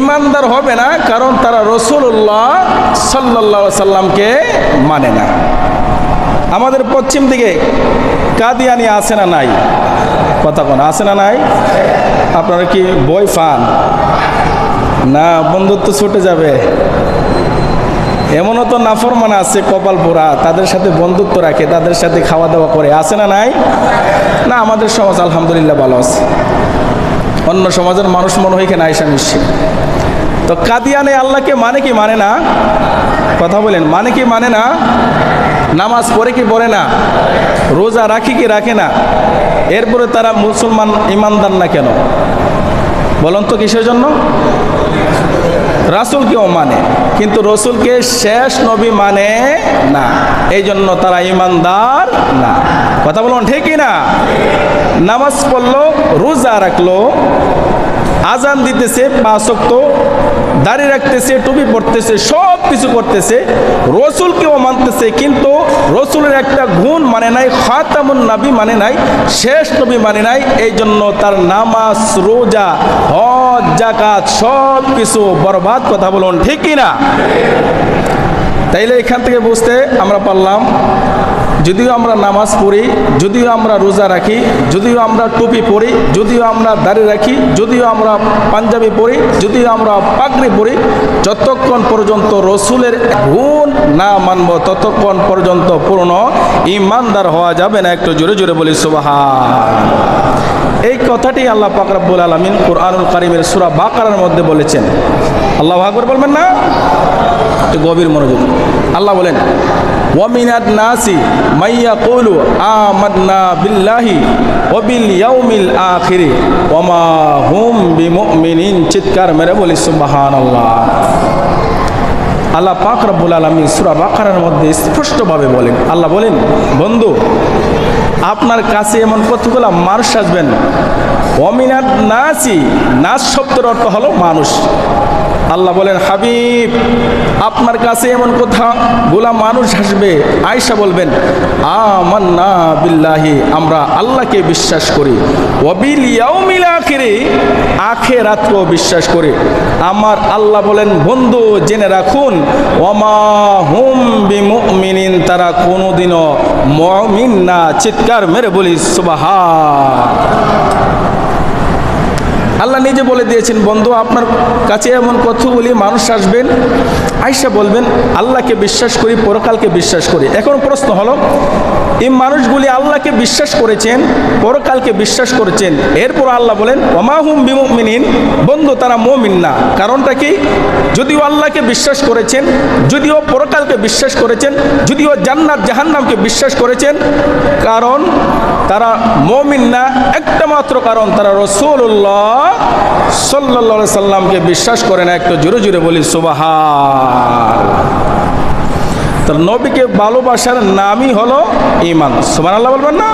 ইমানদার হবে না, কারণ তারা রসুল্লাহ সাল্লাহ সাল্লামকে মানে না। আমাদের পশ্চিম দিকে কাদিয়ানি আছে না নাই? কথা কোন আছে না নাই? আপনারা কি বই ফান না, বন্ধুত্ব ছুটে যাবে। এমনও তো নাফরমান আছে কপাল পোড়া তাদের সাথে বন্ধুত্ব রাখে, তাদের সাথে খাওয়া দাওয়া করে, আছে না নাই? না, আমাদের সমাজ আলহামদুলিল্লাহ ভালো আছে। অন্য সমাজের মানুষ মনে হয় কেন আয়সা মিশছে। তো কাদিয়ানে আল্লাহকে মানে কি মানে না? কথা বলেন মানে কি মানে না? নামাজ পড়ে কি পড়ে না? রোজা রাখি কি রাখে না? এরপরে তারা মুসলমান ইমানদার না কেন? বলুন তো কিসের জন্য? রাসুলকেও মানে কিন্তু রসুলকে শেষ নবী মানে না এই জন্য তারা ইমানদার না। কথা বলুন ঠিকই না নামাজ পড়ল, রোজা রাখল আজান দিতেছে পাঁচক্ত দাড়ি রাখতেছে, টুপি পড়তেছে সব কিছু করতেছে। রসুলকেও মানতেছে, কিন্তু রসুলের একটা গুণ মানে নাই, খাতামুন নাবি মানে নাই, শেষ নবী মানে নাই এই জন্য তার নামাজ, রোজা, হজ জাকাত সব কিছু বরবাদ কথা বলুন, ঠিক কি না তাইলে এখান থেকে বুঝতে আমরা পারলাম যদিও আমরা নামাজ পড়ি, যদিও আমরা রোজা রাখি, যদিও আমরা টুপি পরি, যদিও আমরা দাড়ি রাখি, যদিও আমরা পাঞ্জাবি পরি, যদিও আমরা পাগড়ি পরি, যতক্ষণ পর্যন্ত রসুলের গুণ না মানব, ততক্ষণ পর্যন্ত পূর্ণ ইমানদার হওয়া যাবে না। একটু জোরে জোরে বলি সুবাহা এই কথাটি আল্লাহ পাক রাব্বুল আলামিন কোরআনুল কারিমের সূরা বাকারার মধ্যে বলেছেন। আল্লাহ আকবার বলবেন না? একটু গভীর মনোযোগ। আল্লাহ বলেন ওয়ামিনাত নাসি মাইয়া কৌলু আমান্না বিল্লাহি ওবিল ইয়াউমিল আখিরি ওমা হুম বিমুমিনিন। চিৎকার মেরে বলি, সুবহানাল্লাহ। আল্লাহ পাক রব্বুল আলমী সুরা বাকারার মধ্যে স্পষ্টভাবে বলেন, আল্লাহ বলেন, বন্ধু, আপনার কাছে এমন কতগুলো মানুষ আসবেন অমিনাত নাসি নাচ শব্দের অর্থ হলো মানুষ। আল্লাহ বলেন, হাবিব, আপনার কাছে এমন কথা, গোলা মানুষ আসবে আয়সা বলবেন, আমান্না বিল্লাহি, আমরা আল্লাহকে বিশ্বাস করি। ওবিল ইয়াউমিল আখিরি, আখেরাতকেও বিশ্বাস করি। আমার আল্লাহ বলেন, বন্ধু, জেনে রাখুন ওমা হুম বিমুমিনিন, তারা কোনোদিনও মমিন না, চিৎকার মেরে বলি সুবাহা আল্লাহ নিজে বলে দিয়েছেন, বন্ধু, আপনার কাছে এমন কতগুলি মানুষ আসবেন আইসা বলবেন, আল্লাহকে বিশ্বাস করি, পরকালকে বিশ্বাস করি। এখন প্রশ্ন হলো, এই মানুষগুলি আল্লাহকে বিশ্বাস করেছেন, পরকালকে বিশ্বাস করেছেন। এরপর আল্লাহ বলেন ওমাহুম বিমিন বন্ধু, তারা মমিন না। কারণটা কি? যদিও আল্লাহকে বিশ্বাস করেছেন, যদিও পরকালকে বিশ্বাস করেছেন, যদিও জান্নাত, জাহান্নামকে বিশ্বাস করেছেন, কারণ তারা মমিন না। একটা মাত্র কারণ, তারা রসুল্লাহ সাল্লা সাল্লামকে বিশ্বাস করে না, একটু জোরে জোরে বলি সুবাহা তার নবীকে ভালোবাসার নামই হলো ইমান সুমান আল্লাহ বলবেন না?